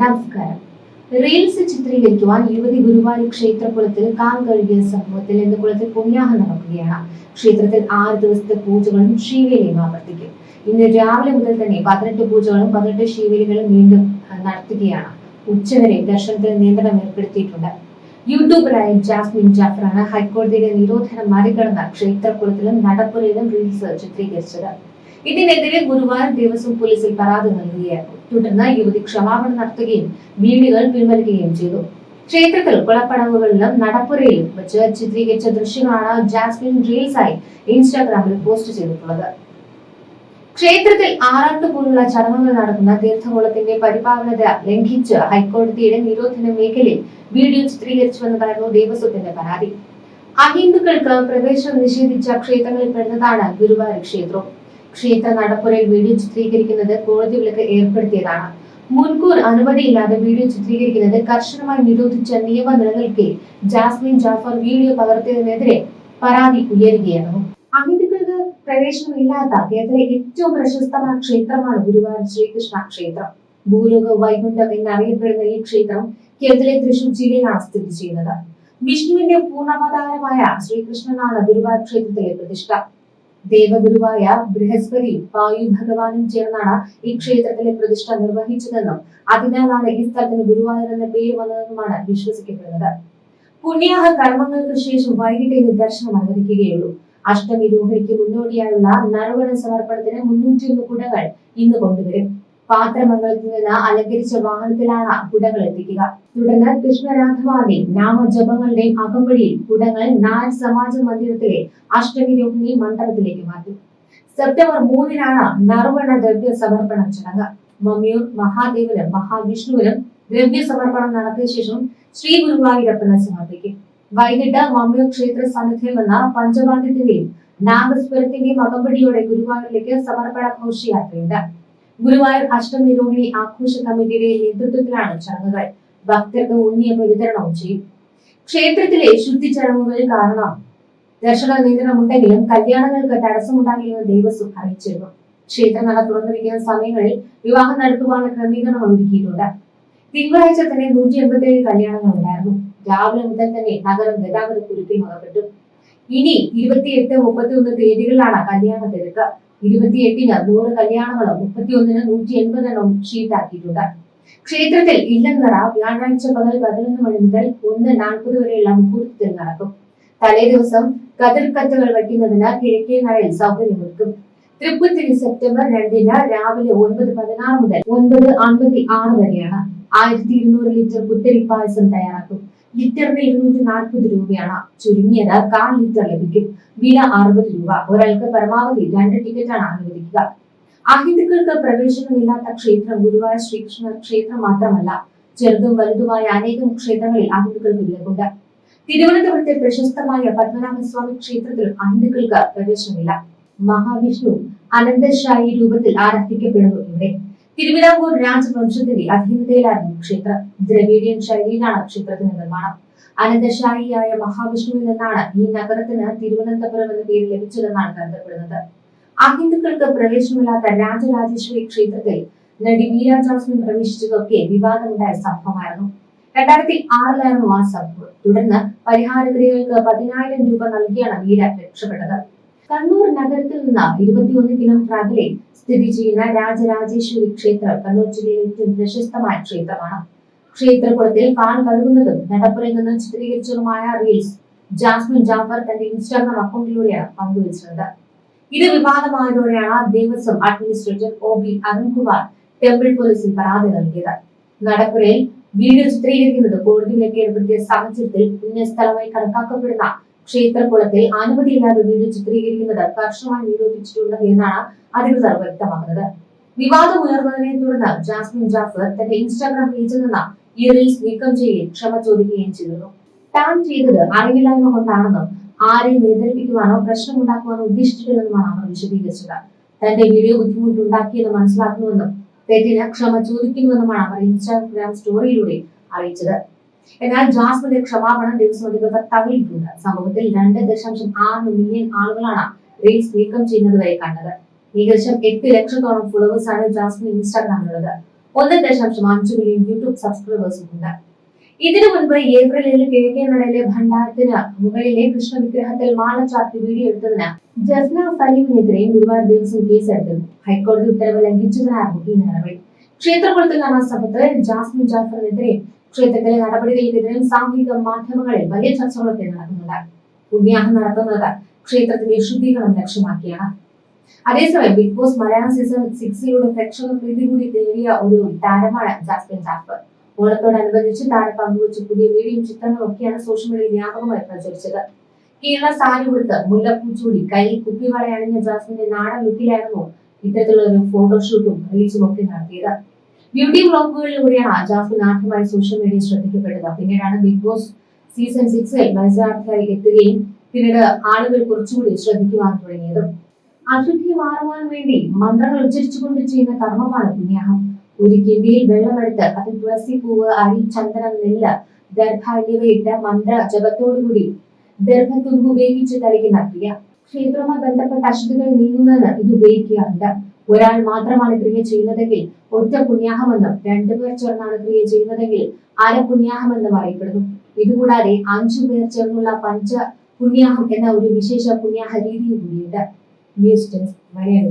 നമസ്കാരം. റീൽസ് ചിത്രീകരിക്കുവാൻ യുവതി ഗുരുവായൂർ ക്ഷേത്രകുളത്തിൽ കാൽ കഴുകിയ സംഭവത്തിൽ ഇന്ന് കുളത്തിൽ പുണ്യാഹം നടക്കുകയാണ്. ക്ഷേത്രത്തിൽ ആറ് ദിവസത്തെ പൂജകളും ശീവേലിയും ആവർത്തിക്കും. ഇന്ന് രാവിലെ മുതൽ തന്നെ പതിനെട്ട് പൂജകളും പതിനെട്ട് ശീവേലികളും വീണ്ടും നടത്തുകയാണ്. ഉച്ചവരെ ദർശനത്തിന് നിയന്ത്രണം ഏർപ്പെടുത്തിയിട്ടുണ്ട്. യൂട്യൂബറായ ജാസ്മിൻ ജാഫറാണ് ഹൈക്കോടതിയുടെ നിരോധനം മറികടന്ന ക്ഷേത്രകുളത്തിലും നടപ്പുരയിലും റീൽസ് ചിത്രീകരിച്ചത്. ഇതിനെതിരെ ഗുരുവായൂർ ദേവസ്വം പോലീസിൽ പരാതി നൽകുകയായിരുന്നു തുടർന്ന് യുവതി ക്ഷമാപണം നടത്തുകയും വീടുകൾ പിൻവലിക്കുകയും ചെയ്തു. ക്ഷേത്രത്തിൽ കുളപ്പടവുകളിലും നടപ്പുരയിലും വെച്ച് ചിത്രീകരിച്ച ദൃശ്യങ്ങളാണ് ജാസ്മിൻ റീൽസായി ഇൻസ്റ്റാഗ്രാമിൽ പോസ്റ്റ് ചെയ്തിട്ടുള്ളത്. ക്ഷേത്രത്തിൽ ആറാട്ട് പോലുള്ള ചടങ്ങുകൾ നടക്കുന്ന തീർത്ഥകുളത്തിന്റെ പരിപാലനത ലംഘിച്ച് ഹൈക്കോടതിയുടെ നിരോധന മേഖലയിൽ വീഡിയോ ചിത്രീകരിച്ചുവെന്ന് പറയുന്നു ദേവസ്വത്തിന്റെ പരാതി. അഹിന്ദുക്കൾക്ക് പ്രവേശനം നിഷേധിച്ച ക്ഷേത്രങ്ങളിൽ പെടുന്നതാണ് ഗുരുവായൂർ ക്ഷേത്രം. ക്ഷേത്ര നടപ്പുരയിൽ വീഡിയോ ചിത്രീകരിക്കുന്നത് കോടതി വിലക്ക് ഏർപ്പെടുത്തിയതാണ്. മുൻകൂർ അനുമതിയില്ലാതെ വീഡിയോ ചിത്രീകരിക്കുന്നത് കർശനമായി നിരോധിച്ച നിയമം നിലനിൽക്കെ ജാസ്മിൻ ജാഫർ വീഡിയോ പകർത്തിയതിനെതിരെ പരാതി ഉയരുകയായിരുന്നു അഹിന്ദുക്കൾക്ക് പ്രവേശനമില്ലാത്ത കേരളത്തിലെ ഏറ്റവും പ്രശസ്തമായ ക്ഷേത്രമാണ് ഗുരുവായൂർ ശ്രീകൃഷ്ണ ക്ഷേത്രം. ഭൂലോക വൈകുണ്ഠം എന്നറിയപ്പെടുന്ന ഈ ക്ഷേത്രം കേരളത്തിലെ തൃശൂർ ജില്ലയിലാണ് സ്ഥിതി ചെയ്യുന്നത്. വിഷ്ണുവിന്റെ പൂർണാവതാരമായ ശ്രീകൃഷ്ണനാണ് ഗുരുവായൂർ ക്ഷേത്രത്തിലെ പ്രതിഷ്ഠ. ദേവഗുരുവായ ബൃഹസ്പതിയും വായു ഭഗവാനും ചേർന്നാണ് ഈ ക്ഷേത്രത്തിലെ പ്രതിഷ്ഠ നിർവഹിച്ചതെന്നും അതിനാലാണ് ഈ സ്ഥലത്തിന് ഗുരുവായൂർ എന്ന പേര് വന്നതെന്നുമാണ് വിശ്വസിക്കപ്പെടുന്നത്. പുണ്യാഹ കർമ്മങ്ങൾക്ക് ശേഷം വൈകിട്ട് ഇന്ന് ദർശനം അനുവദിക്കുകയുള്ളൂ. അഷ്ടമി രോഹിണിക്ക് മുന്നോടിയായുള്ള നറുവണ സമർപ്പണത്തിന് മുന്നൂറ്റിയൊന്ന് കുടകൾ ഇന്ന് കൊണ്ടുവരും. പാത്രമംഗലത്തിൽ അലങ്കരിച്ച വാഹനത്തിലാണ് കുടങ്ങൾ എത്തിക്കുക. തുടർന്ന് കൃഷ്ണരാധവാദി നാമജപങ്ങളുടെയും അകമ്പടിയിൽ കുടങ്ങൾ നായർ സമാജ മന്ദിരത്തിലെ അഷ്ടമി രോഹിണി മണ്ഡലത്തിലേക്ക് മാറ്റി. സെപ്റ്റംബർ മൂന്നിനാണ് നർവണ ദ്രവ്യ സമർപ്പണ ചടങ്ങ്. മമ്മിയൂർ മഹാദേവനും മഹാവിഷ്ണുവിനും ദ്രവ്യ സമർപ്പണം നടത്തിയ ശേഷം ശ്രീ ഗുരുവായൂരപ്പന് സമർപ്പിക്കും. വൈകിട്ട് മമ്മിയൂർ ക്ഷേത്ര സന്നിധിയിൽ നിന്ന് പഞ്ചവാദ്യത്തിന്റെയും നാഗസ്വരത്തിന്റെയും അകമ്പടിയോടെ ഗുരുവായൂരിലേക്ക് സമർപ്പണ ഘോഷയാത്രയുണ്ട്. ഗുരുവായൂർ അഷ്ടമി രോഹിണി ആഘോഷ കമ്മിറ്റിയുടെ നേതൃത്വത്തിലാണ് ചടങ്ങുകൾ. ഭക്തർക്ക് ഉണ്ണിയപ്പ വിതരണവും ചെയ്യും. ക്ഷേത്രത്തിലെ ശുദ്ധി ചടങ്ങുകൾ കാരണം ദർശന നിയന്ത്രണമുണ്ടെങ്കിലും കല്യാണങ്ങൾക്ക് തടസ്സമുണ്ടാകില്ലെന്ന് ദേവസ്വം അറിയിച്ചിരുന്നു. ക്ഷേത്രനട തുറന്നിരിക്കുന്ന സമയങ്ങളിൽ വിവാഹം നടത്തുവാനുള്ള ക്രമീകരണം ഒരുക്കിയിട്ടുണ്ട്. തിങ്കളാഴ്ച തന്നെ നൂറ്റി എൺപത്തി ഏഴ് കല്യാണങ്ങൾ ഉണ്ടായിരുന്നു. രാവിലെ മുതൽ തന്നെ നഗരം ഗതാഗത കുരുക്കിനുമകപ്പെട്ടു ഇനി ഇരുപത്തിയെട്ട് മുപ്പത്തി ഒന്ന് തീയതികളിലാണ് കല്യാണ തിരക്ക്. ഇരുപത്തിയെട്ടിന് നൂറ് കല്യാണങ്ങളും മുപ്പത്തിയൊന്നിന് നൂറ്റി എൺപതെണ്ണവും ഷീറ്റാക്കിയിട്ടുണ്ട്. ക്ഷേത്രത്തിൽ ഇല്ലന്നറ വ്യാഴാഴ്ച പകൽ പതിനൊന്ന് മണി മുതൽ ഒന്ന് നാൽപ്പത് വരെയുള്ള മുഹൂർത്തത്തിൽ നടക്കും. തലേ ദിവസം കതിർ കത്തുകൾ വയ്ക്കുന്നതിന് കിഴക്കേ നടയിൽ സൗകര്യമൊരുക്കും തൃപ്പൂത്തിരി സെപ്റ്റംബർ രണ്ടിന് രാവിലെ ഒൻപത് പതിനാറ് മുതൽ ഒൻപത് അൻപത്തി ആറ് വരെയാണ്. ആയിരത്തി ഇരുന്നൂറ് ലിറ്റർ പുത്തരി പായസം തയ്യാറാക്കും. ലിറ്ററിന് ഇരുന്നൂറ്റി നാൽപ്പത് രൂപയാണ് ചുരുങ്ങിയത്. കാൽ ലിറ്റർ ലഭിക്കും. വില അറുപത് രൂപ. ഒരാൾക്ക് പരമാവധി രണ്ട് ടിക്കറ്റാണ് അനുവദിക്കുക. അഹിന്ദുക്കൾക്ക് പ്രവേശനമില്ലാത്ത ക്ഷേത്രം ഗുരുവായൂർ ശ്രീകൃഷ്ണ ക്ഷേത്രം മാത്രമല്ല ചെറുതും വലുതുമായ അനേകം ക്ഷേത്രങ്ങളിൽ അഹിന്ദുക്കൾക്ക് വിലക്കുണ്ട്. തിരുവനന്തപുരത്തെ പ്രശസ്തമായ പത്മനാഭസ്വാമി ക്ഷേത്രത്തിൽ അഹിന്ദുക്കൾക്ക് പ്രവേശനമില്ല. മഹാവിഷ്ണു അനന്തശായി രൂപത്തിൽ ആരാധിക്കപ്പെടുന്നു ഇവിടെ. തിരുവിതാംകൂർ രാജവംശത്തിന്റെ അധീനതയിലായിരുന്നു ക്ഷേത്രം. ദ്രവീഡിയൻ ശൈലിയിലാണ് ക്ഷേത്രത്തിന്റെ നിർമ്മാണം. അനന്തശായിയായ മഹാവിഷ്ണുവിൽ നിന്നാണ് ഈ നഗരത്തിന് തിരുവനന്തപുരം എന്ന പേര് ലഭിച്ചതെന്നാണ് കരുതപ്പെടുന്നത്. അഹിന്ദുക്കൾക്ക് പ്രവേശനമില്ലാത്ത രാജരാജേശ്വരി ക്ഷേത്രത്തിൽ നടി മീര പ്രവേശിച്ചതൊക്കെ വിവാദമുണ്ടായ സംഭവമായിരുന്നു. രണ്ടായിരത്തി ആറിലായിരുന്നു ആ സംഭവം. തുടർന്ന് പരിഹാര ക്രിയകൾക്ക് പതിനായിരം രൂപ നൽകിയാണ് മീര രക്ഷപ്പെട്ടത്. കണ്ണൂർ നഗരത്തിൽ നിന്ന് ഇരുപത്തിയൊന്ന് കിലോമീറ്റർ സ്ഥിതി ചെയ്യുന്ന രാജരാജേശ്വരി ക്ഷേത്രം കണ്ണൂർ ജില്ലയിലെ ഏറ്റവും പ്രശസ്തമായ ക്ഷേത്രമാണ്. ക്ഷേത്രകുളത്തിൽ കാൽ കഴുകുന്നതും നടപ്പുറയിൽ നിന്ന് ചിത്രീകരിച്ചതുമായ റീൽസ് ജാസ്മിൻ ജാഫർ തന്റെ ഇൻസ്റ്റാഗ്രാം അക്കൗണ്ടിലൂടെയാണ് പങ്കുവച്ചിരുന്നത്. ഇത് വിവാദമായതോടെയാണ് Devaswom administrator O B Arunkumar temple പോലീസിൽ പരാതി നൽകിയത്. നടപ്പുരയിൽ വീഡിയോ ചിത്രീകരിക്കുന്നത് കോടതി വിലക്ക് ഏർപ്പെടുത്തിയ സാഹചര്യത്തിൽ പുണ്യസ്ഥലമായി കണക്കാക്കപ്പെടുന്ന ക്ഷേത്രകുളത്തിൽ അനുമതിയില്ലാതെ വീഡിയോ ചിത്രീകരിക്കുന്നത് കർശനമായി നിരോധിച്ചിട്ടുള്ളത് എന്നാണ് അധികൃതർ വ്യക്തമാക്കുന്നത്. വിവാദം ഉയർന്നതിനെ തുടർന്ന് ജാസ്മിൻ ജാഫർ തന്റെ ഇൻസ്റ്റാഗ്രാം പേജിൽ നിന്ന് ഈ റീൽസ് നീക്കം ചെയ്യുകയും ക്ഷമ ചോദിക്കുകയും ചെയ്തിരുന്നു. താൻ ചെയ്തത് അറിവില്ലായ്മ കൊണ്ടാണെന്നും ആരെയും വേദനിപ്പിക്കുവാനോ പ്രശ്നമുണ്ടാക്കുവാനോ ഉദ്ദേശിച്ചിട്ടില്ലെന്നുമാണ് അവർ വിശദീകരിച്ചത്. തന്റെ വീഡിയോ ബുദ്ധിമുട്ടുണ്ടാക്കിയെന്ന് മനസ്സിലാക്കുന്നുവെന്നും തെറ്റിന് ക്ഷമ ചോദിക്കുന്നുവെന്നുമാണ് അവർ ഇൻസ്റ്റാഗ്രാം സ്റ്റോറിയിലൂടെ അറിയിച്ചത്. എന്നാൽ ജാസ്മിന്റെ ക്ഷമാപണം ദിവസം അധികൃതർ തള്ളിയിട്ടുണ്ട്. സംഭവത്തിൽ രണ്ട് ദശാംശം ആറ് മില്യൺ ആളുകളാണ് റീൽസ് നീക്കം ചെയ്യുന്നത് വരെ കണ്ടത് ഏകദേശം എട്ട് ലക്ഷത്തോളം ഫോളോവേഴ്സ് ആണ് ജാസ്മിൻ ഇൻസ്റ്റാഗ്രാമിലുള്ളത്. ഒന്ന് ദശാംശം അഞ്ച് മില്യൺ യൂട്യൂബ് സബ്സ്ക്രൈബേഴ്സും ഉണ്ട്. ഇതിനു മുൻപ് ഏപ്രിലിൽ കിഴക്കേ നടയിലെ ഭണ്ഡാരത്തിന് മുകളിലെ കൃഷ്ണ വിഗ്രഹത്തിൽ മാല ചാർത്തി വീഡിയോ എടുത്തതിന് ജസ്ന സലീമിനെതിരെയും ഗുരുവായൂർ ദേവസ്വം കേസെടുത്തിരുന്നു ഹൈക്കോടതി ഉത്തരവ് ലംഘിച്ചതിനായിരുന്നു ഈ നടപടി. ക്ഷേത്രകുളത്തിൽ നടന്ന സമയത്ത് ജാസ്മിൻ ജാഫറിനെതിരെ ക്ഷേത്രത്തിലെ നടപടികൾക്കെതിരെ സാമൂഹിക മാധ്യമങ്ങളിൽ വലിയ ചർച്ചകളൊക്കെ നടക്കുന്നുണ്ട്. പുണ്യാഹം നടത്തുന്നത് ക്ഷേത്രത്തിന്റെ ശുദ്ധീകരണം ലക്ഷ്യമാക്കിയാണ്. അതേസമയം ബിഗ് ബോസ് മലയാളം സീസൺ സിക്സിലൂടെ പ്രേക്ഷക പ്രീതി കൂടി നേടിയ ഒരു താരമാണ് ജാസ്മിൻ ജാഫർ. ഓണത്തോടനുബന്ധിച്ച് താരം പങ്കുവച്ച പുതിയ വീഡിയോയും ചിത്രങ്ങളും ഒക്കെയാണ് സോഷ്യൽ മീഡിയ വ്യാപകമായി പ്രചരിച്ചത്. കേരള സാരി കൊടുത്ത് മുല്ലപ്പൂ ചൂടി കയ്യിൽ കുപ്പിവള അണിഞ്ഞ ജാസ്മിന്റെ നാടൻ ലുക്കിലായിരുന്നു ഇത്തരത്തിലുള്ള ഒരു ഫോട്ടോഷൂട്ടും റീൽസും ഒക്കെ നടത്തിയത്. ബ്യൂട്ടി ബ്ലോഗുകളിലൂടെയാണ് ജാസ്മിൻ ആദ്യമായി സോഷ്യൽ മീഡിയ ശ്രദ്ധിക്കപ്പെട്ടത്. പിന്നീടാണ് ബിഗ് ബോസ് സീസൺ സിക്സിൽ മത്സരാർത്ഥിയായി എത്തുകയും പിന്നീട് ആളുകൾ കുറച്ചുകൂടി ശ്രദ്ധിക്കുവാൻ തുടങ്ങിയത്. അശുദ്ധി മാറുവാൻ വേണ്ടി മന്ത്രങ്ങൾ ഉച്ചരിച്ചുകൊണ്ട് ചെയ്യുന്ന കർമ്മമാണ് പുണ്യാഹം. ഒരു കിണ്ടിയിൽ വെള്ളമെടുത്ത് അതിൽ തുളസി പൂവ് അരി ചന്ദനം നെല്ല് ദർഭ മന്ത്ര ജപത്തോടുകൂടി ദർഭത്തുമ്പ് ഉപയോഗിച്ച് കളിക്കുന്ന ക്രിയ. ക്ഷേത്രവുമായി ബന്ധപ്പെട്ട അശുദ്ധികൾ നീങ്ങുന്നതിന് ഇത് ഉപയോഗിക്കാറുണ്ട്. ഒരാൾ മാത്രമാണ് ക്രിയ ചെയ്യുന്നതെങ്കിൽ ഒറ്റ പുണ്യാഹമെന്നും രണ്ടുപേർ ചേർന്നാണ് ക്രിയ ചെയ്യുന്നതെങ്കിൽ അര പുണ്യാഹമെന്നും അറിയപ്പെടുന്നു. ഇതുകൂടാതെ അഞ്ചു പേർ ചേർന്നുള്ള പഞ്ച പുണ്യാഹം എന്ന ഒരു വിശേഷ പുണ്യാഹ രീതിയും കൂടിയുണ്ട്. News desk Malayali